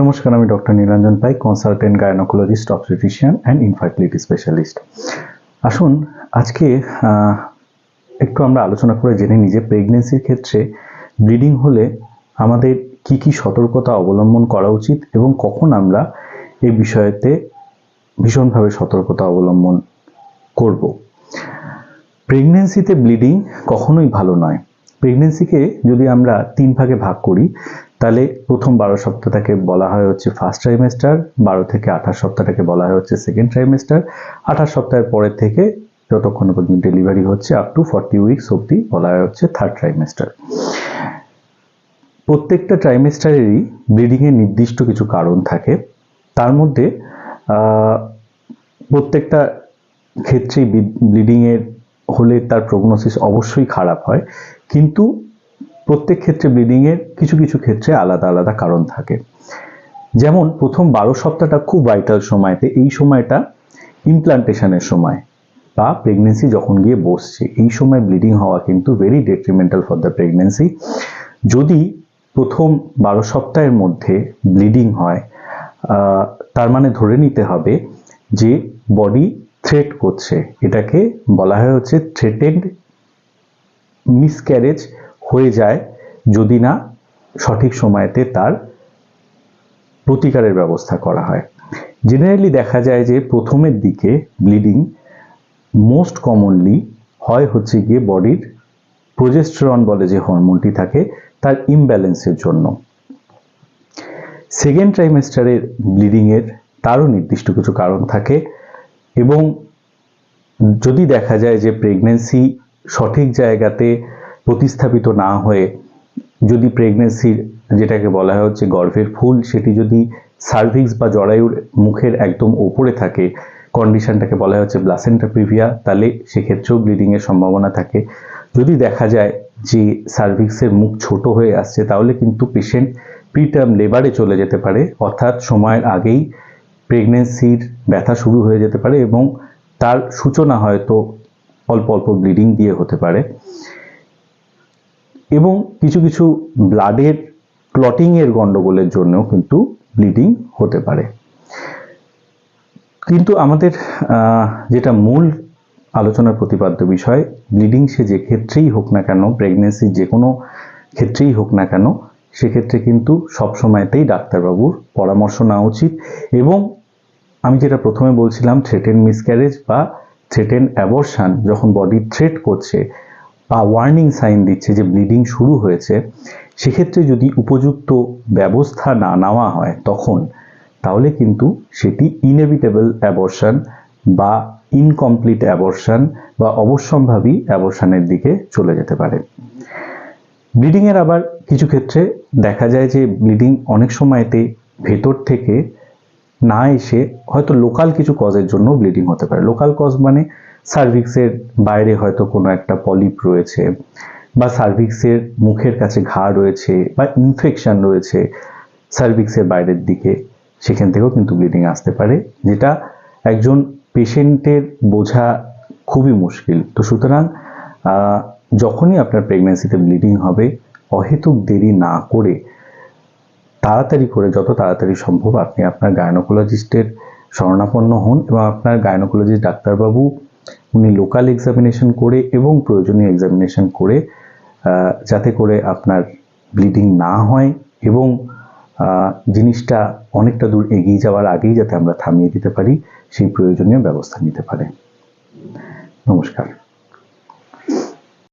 নমস্কার, আমি doctor Nilanjan Pai consultant gynaecologist obstetrician and infertility specialist আসুন, আজকে একটু আমরা আলোচনা করে জেনে নিই যে প্রেগনেন্সির ক্ষেত্রে ব্লিডিং হলে আমাদের কি কি সতর্কতা অবলম্বন করা উচিত এবং কখন আমরা এই বিষয়েতে ভীষণভাবে সতর্কতা অবলম্বন করব। প্রেগনেন্সিতে ব্লিডিং কখনোই ভালো নয়। প্রেগনেন্সিকে যদি আমরা তিন ভাগে ভাগ করি, তাহলে প্রথম বারো সপ্তাহটাকে বলা হয় হচ্ছে ফার্স্ট ট্রাইমেস্টার বারো থেকে আঠাশ সপ্তাহটাকে বলা হয় হচ্ছে সেকেন্ড ট্রাইমেস্টার আঠাশ সপ্তাহের পরের থেকে যতক্ষণ পর্যন্ত ডেলিভারি হচ্ছে আপ টু ফর্টি উইকস অবধি বলা হয় হচ্ছে থার্ড ট্রাইমেস্টার প্রত্যেকটা ট্রাইমেস্টারেরই ব্লিডিংয়ের নির্দিষ্ট কিছু কারণ থাকে। তার মধ্যে প্রত্যেকটা ক্ষেত্রেই ব্লিডিংয়ের হলে তার প্রগনোসিস অবশ্যই খারাপ হয়। কিন্তু প্রত্যেক ক্ষেত্রে ব্লিডিংয়ের কিছু কিছু ক্ষেত্রে আলাদা আলাদা কারণ থাকে। যেমন প্রথম বারো সপ্তাহটা খুব ভাইটাল সময়তে, এই সময়টা ইমপ্লান্টেশনের সময় বা প্রেগনেন্সি যখন গিয়ে বসছে, এই সময় ব্লিডিং হওয়া কিন্তু very detrimental for the pregnancy যদি প্রথম বারো সপ্তাহের মধ্যে ব্লিডিং হয় তার মানে ধরে নিতে হবে যে বডি থ্রেট করছে। এটাকে বলা হয় হচ্ছে থ্রেটেড মিসক্যারেজ হয়ে যায় যদি না সঠিক সময়তে তার প্রতিকারের ব্যবস্থা করা হয়। জেনারেলি দেখা যায় যে প্রথমের দিকে ব্লিডিং মোস্ট কমনলি হয় হচ্ছে গিয়ে বডির প্রোজেস্টেরন বলে যে হরমোনটি থাকে তার ইমব্যালেন্সের জন্য। সেকেন্ড ট্রাইমেস্টারের ব্লিডিংয়ের তারও নির্দিষ্ট কিছু কারণ থাকে। এবং যদি দেখা যায় যে প্রেগনেন্সি সঠিক জায়গাতে প্রতিস্থাপিত না হয়ে যদি প্রেগনেন্সির যেটাকে বলা হচ্ছে গর্ভের ফুল, সেটি যদি সার্ভিক্স বা জরায়ুর মুখের একদম ওপরে থাকে কন্ডিশনটাকে বলা হচ্ছে ব্লাসেন্টা প্রিভিয়া তাহলে সেক্ষেত্রেও ব্লিডিংয়ের সম্ভাবনা থাকে। যদি দেখা যায় যে সার্ভিক্সের মুখ ছোট হয়ে আসছে, তাহলে কিন্তু পেশেন্ট প্রিটার্ম লেবারে চলে যেতে পারে, অর্থাৎ সময়ের আগেই প্রেগনেন্সির ব্যথা শুরু হয়ে যেতে পারে এবং তার সূচনা হয়তো অল্প অল্প ব্লিডিং দিয়ে হতে পারে। এবং কিছু কিছু ব্লাডের ক্লটিংয়ের গণ্ডগোলের জন্যও কিন্তু ব্লিডিং হতে পারে। কিন্তু আমাদের যেটা মূল আলোচনার প্রতিপাদ্য বিষয় ব্লিডিং সে যে ক্ষেত্রেই হোক না কেন প্রেগনেন্সির যে কোনো ক্ষেত্রেই হোক না কেন, সেক্ষেত্রে কিন্তু সব সময়তেই ডাক্তারবাবুর পরামর্শ নেওয়া উচিত এবং আমি যেটা প্রথমে বলছিলাম থ্রেটেন মিসক্যারেজ বা থ্রেটেন অ্যাবর্শন যখন বডি থ্রেট করছে বা ওয়ার্নিং সাইন দিচ্ছে যে ব্লিডিং শুরু হয়েছে, সেক্ষেত্রে যদি উপযুক্ত ব্যবস্থা না নেওয়া হয় তখন, তাহলে কিন্তু সেটি ইনএভিটেবল অ্যাবর্শন বা ইনকমপ্লিট অ্যাবর্শন বা অবশ্যম্ভাবী অ্যাবর্শনের দিকে চলে যেতে পারে। ব্লিডিংয়ের আবার কিছু ক্ষেত্রে দেখা যায় যে ব্লিডিং অনেক সময়তে ভেতর থেকে না এসে হয়তো লোকাল কিছু কজের জন্য ব্লিডিং হতে পারে। লোকাল কজ মানে সার্ভিক্সের বাইরে হয়তো কোনো একটা পলিপ রয়েছে বা সার্ভিক্সের মুখের কাছে ঘা রয়েছে বা ইনফেকশন রয়েছে সার্ভিক্সের বাইরের দিকে, সেখান থেকেও কিন্তু ব্লিডিং আসতে পারে, যেটা একজন পেশেন্টের বোঝা খুবই মুশকিল। তো সুতরাং যখনই আপনার প্রেগনেন্সিতে ব্লিডিং হবে, অহেতুক দেরি না করে তাড়াতাড়ি করে, যত তাড়াতাড়ি সম্ভব আপনি আপনার গায়নোকোলজিস্টের শরণাপন্ন হন এবং আপনার গায়নোকোলজিস্ট ডাক্তারবাবু উনি লোকাল এক্সামিনেশন করে এবং প্রয়োজনীয় এক্সামিনেশন করে যাতে করে আপনার ব্লিডিং না হয় এবং জিনিসটা অনেকটা দূর এগিয়ে যাওয়ার আগেই যাতে আমরা থামিয়ে দিতে পারি, সেই প্রয়োজনীয় ব্যবস্থা নিতে পারে। নমস্কার।